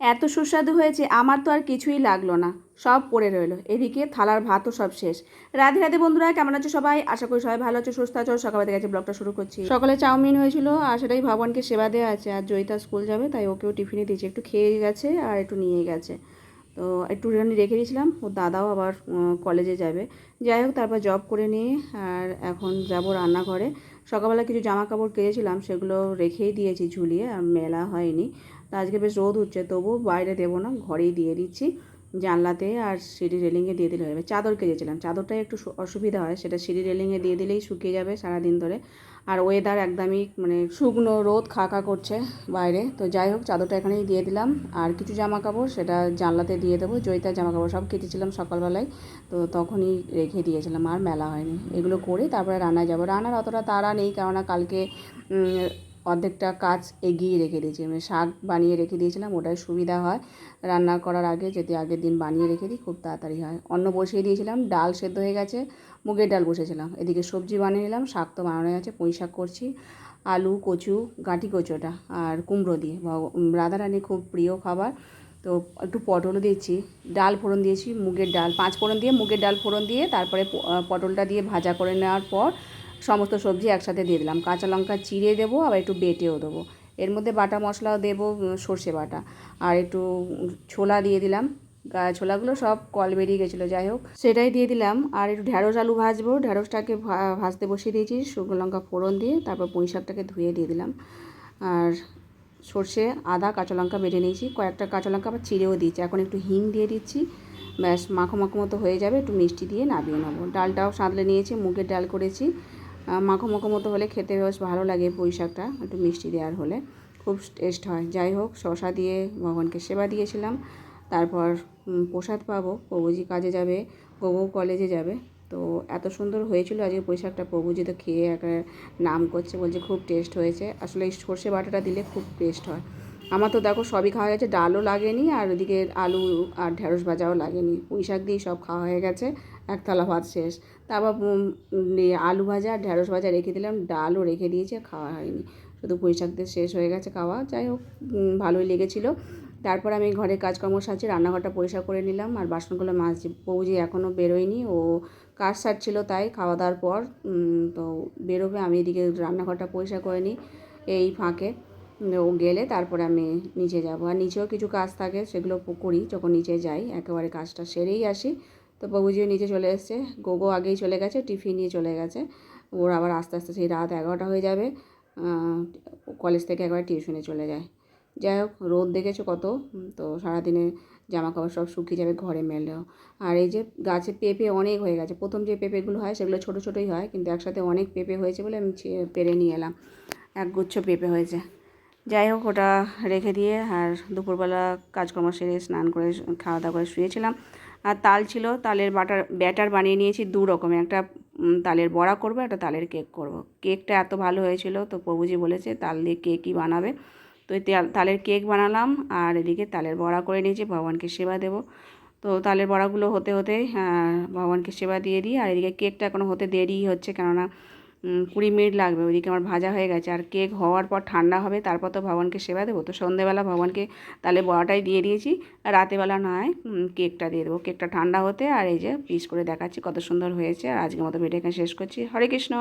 এত সুস্বাদু হয়েছে, আমার তো আর কিছুই লাগল না। সব পড়ে রইল। এদিকে থালার ভাতও সব শেষ। রাধে রাধে বন্ধুরা, কেমন আছো সবাই? আশা করি সবাই ভালো আছো, সুস্থ আছো। সকালে গেছে ব্লগটা শুরু করছি। সকালে চাউমিন হয়েছিল, আর সেটাই ভগবানকে সেবা দেওয়া আছে। আর জয়িতা স্কুল যাবে, তাই ওকেও টিফিনে দিয়েছে। একটু খেয়ে গেছে আর একটু নিয়ে গেছে। তো একটু রেখে দিয়েছিলাম। ওর দাদাও আবার কলেজে যাবে। যাই হোক, তারপর জব করে নিয়ে আর এখন যাব রান্নাঘরে। সকালবেলা কিছু জামা কাপড় কেচেছিলাম, সেগুলো রেখেই দিয়েছি ঝুলিয়ে, আর মেলা হয়নি। আজকে বেশ রোদ উঠছে তবু বাইরে দেবো না, ঘরেই দিয়ে দিচ্ছি। জানলাতে আর সিঁড়ি রেলিংয়ে দিয়ে দিলে হবে। চাদর কেজেছিলাম চাদরটাই একটু অসুবিধা হয়, সেটা সিঁড়ি রেলিংয়ে দিয়ে দিলেই শুকিয়ে যাবে সারাদিন ধরে। আর ওয়েদার একদমই মানে শুকনো, রোদ খাকা করছে বাইরে। তো যাই হোক, চাদরটা এখানেই দিয়ে দিলাম। আর কিছু জামা কাপড় সেটা জানলাতে দিয়ে দেবো। জয়িতার জামা কাপড় সব কেটেছিলাম সকালবেলায়। তো তখনই রেখে দিয়েছিলাম, আর মেলা হয়নি। এগুলো করে তারপরে রান্নায় যাব। রান্নার অতটা তাড়া নেই, কেননা কালকে অর্ধেকটা কাজ এগিয়ে রেখে দিয়েছি। মানে শাক বানিয়ে রেখে দিয়েছিলাম, ওটাই সুবিধা হয়। রান্না করার আগে যদি আগের দিন বানিয়ে রেখে দিই, খুব তাড়াতাড়ি হয়। অন্ন বসিয়ে দিয়েছিলাম, ডাল সেদ্ধ হয়ে গেছে, মুগের ডাল বসেছিলাম। এদিকে সবজি বানিয়ে নিলাম, শাক তো বানানো গেছে, পুঁই শাক করছি, আলু, কচু, গাঁটি কচুটা আর কুমড়ো দিয়ে। রাধারানী খুব প্রিয় খাবার, তো একটু পটলও দিয়েছি ডাল ফোড়ন দিয়েছি, মুগের ডাল, পাঁচ ফোড়ন দিয়ে মুগের ডাল ফোড়ন দিয়ে, তারপরে পটলটা দিয়ে ভাজা করে নেওয়ার পর সমস্ত সবজি একসাথে দিয়ে দিলাম। কাঁচা লঙ্কা চিড়ে দেবো, আবার একটু বেটেও দেবো। এর মধ্যে বাটা মশলাও দেবো সর্ষে বাটা। আর একটু ছোলা দিয়ে দিলাম। ছোলাগুলো সব কল বেরিয়ে গেছিল, যাই হোক। সেটাই দিয়ে দিলাম। আর একটু ঢ্যাঁড়স আলু ভাজবো। ঢ্যাঁড়সটাকে ভা- ভাজতে বসিয়ে দিয়েছি, শুকনো লঙ্কা ফোড়ন দিয়ে। তারপর পুঁই শাকটাকে ধুয়ে দিয়ে দিলাম। আর সর্ষে, আদা, কাঁচা লঙ্কা বেটে নিয়েছি। কয়েকটা কাঁচা লঙ্কা আবার চিড়েও দিয়েছি। এখন একটু হিং দিয়ে দিচ্ছি। ব্যাস, মাখো মাখো মতো হয়ে যাবে। একটু মিষ্টি দিয়ে নামিয়ে নেব। ডালটাও সাঁতলে নিয়েছি, মুগের ডাল করেছি। মাখো মাখো মতো হলে খেতে বেশ ভালো লাগে পুঁই শাকটা, একটু মিষ্টি দেওয়ার হলে। খুব টেস্ট হয়। যাই হোক শশা দিয়ে ভগবানকে সেবা দিয়েছিলাম। তারপর প্রসাদ পাবো। প্রভুজি কাজে যাবে প্রভু কলেজে যাবে। তো এত সুন্দর হয়েছিল আজকে পোশাকটা প্রভুজি তো খেয়ে একটা নাম করছে বলছে খুব টেস্ট হয়েছে। আসলে সর্ষে বাটাটা দিলে খুব টেস্ট হয়। আমার তো দেখো সবই খাওয়া গেছে, ডালও লাগেনি আর ওদিকে আলু আর ঢ্যাঁড়স ভাজাও লাগেনি। পুঁই শাক দিয়েই সব খাওয়া হয়ে গেছে এক থালা ভাত শেষ। তারপর আলু ভাজা আর ঢ্যাঁড়স ভাজা রেখে দিলাম, ডালও রেখে দিয়েছি খাওয়া হয়নি। শুধু পুঁই শাক দিয়ে শেষ হয়ে গেছে খাওয়া, যাই হোক ভালোই লেগেছিলো। তারপর আমি ঘরে কাজকর্ম সারছি, রান্নাঘরটা পরিষ্কার করে নিলাম আর বাসনগুলো মাজছি। বৌজি এখনও বেরোয়নি, ও কাজ সারছিল তাই খাওয়া দাওয়ার পর তো বেরোবে, আমি এদিকে রান্নাঘরটা পরিষ্কার করে নিই, এই ফাঁকে। ও গেলে তারপরে আমি নিচে যাব। আর নিচেও কিছু কাজ থাকে, সেগুলো করি যখন নিচে যাই, একেবারে কাজটা সেরেই আসি। তো বাবুজিও নিচে চলে এসছে, গোগো আগেই চলে গেছে, টিফিন নিয়ে চলে গেছে। ওর আবার আস্তে আস্তে সেই রাত এগারোটা হয়ে যাবে কলেজ থেকে একবার টিউশনে চলে যায়। যাই হোক, রোদ দেখেছ কত? তো সারাদিনে জামা কাপড় সব শুকিয়ে যাবে ঘরে মেলেও আর এই যে গাছে পেঁপে অনেক হয়ে গেছে। প্রথম যে পেঁপেগুলো হয়, সেগুলো ছোটো ছোটোই হয়, কিন্তু একসাথে অনেক পেঁপে হয়েছে বলে আমি পেরে নিয়ে এলাম। একগুচ্ছ পেঁপে হয়েছে। যাই হোক, ওটা রেখে দিয়ে আর দুপুরবেলা কাজকর্ম সেরে স্নান করে খাওয়া দাওয়া করে শুয়েছিলাম। আর তাল ছিল, তালের বাটার, ব্যাটার বানিয়ে নিয়েছি দু রকমের। একটা তালের বড়া করব, একটা তালের কেক করব। কেকটা এত ভালো হয়েছিল, তো প্রভুজি বলেছে তাল দিয়ে কেকই বানাবে। তো তালের কেক বানালাম আর এদিকে তালের বড়া করে নিয়েছি, ভগবানকে সেবা দেব। তো তালের বড়াগুলো হতে হতে ভগবানকে সেবা দিয়ে দিই। আর এদিকে কেকটা এখনও হতে দেরি হচ্ছে, কেননা কুড়ি মিনিট লাগবে, ওইদিকে আমার ভাজা হয়ে গেছে। আর কেক হওয়ার পর ঠান্ডা হবে, তারপর তো ভগবানকে সেবা দেবো। তো সন্ধেবেলা ভগবানকে তাহলে বড়াটাই দিয়ে দিয়েছি, আর রাতেবেলা হয় কেকটা দিয়ে দেবো। কেকটা ঠান্ডা হতে আর এই যে পিস করে দেখাচ্ছি কত সুন্দর হয়েছে। আর আজকের মতো ভিডিও এখানে শেষ করছি। হরে কৃষ্ণ।